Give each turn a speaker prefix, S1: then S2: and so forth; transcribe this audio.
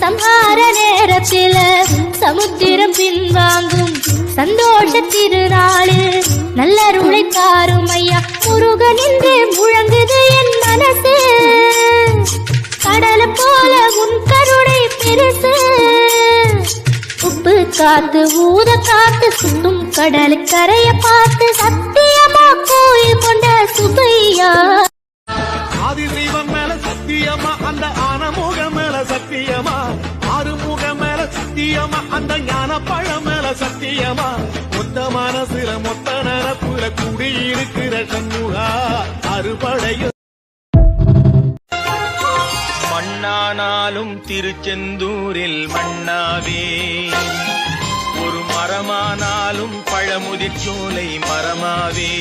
S1: சம்ஹார நேரத்தில் சமுத்திரம் பின்வாங்கும். சந்தோஷ திருநாளில் நல்லருளை தாரும் ஐயா. முருகன் என்று முழங்குது என் மனசு. கடல போல உன் கருணை பெருசு. உப்பு காத்து ஊத காத்து சுத்தும் கடல் கரைய பார்த்து சத்தியமா கோயில் கொண்ட சுபையா
S2: ஆதி தெய்வம் மேல சத்தியமா அந்த ஆனமோக மேல சத்தியமா? ஆறுமுக மேல சத்தியமா? அந்த ஞான பழம் மேல சத்தியமா? மொத்த மனசுல மொத்த நரப்புல குடியிருக்கிற சண்முகா அறுபடையும் மண்ணானாலும் திருச்செந்தூரில் மண்ணாவே ஒரு மரமானாலும் பழமுதிர் சோலை மரமாவே.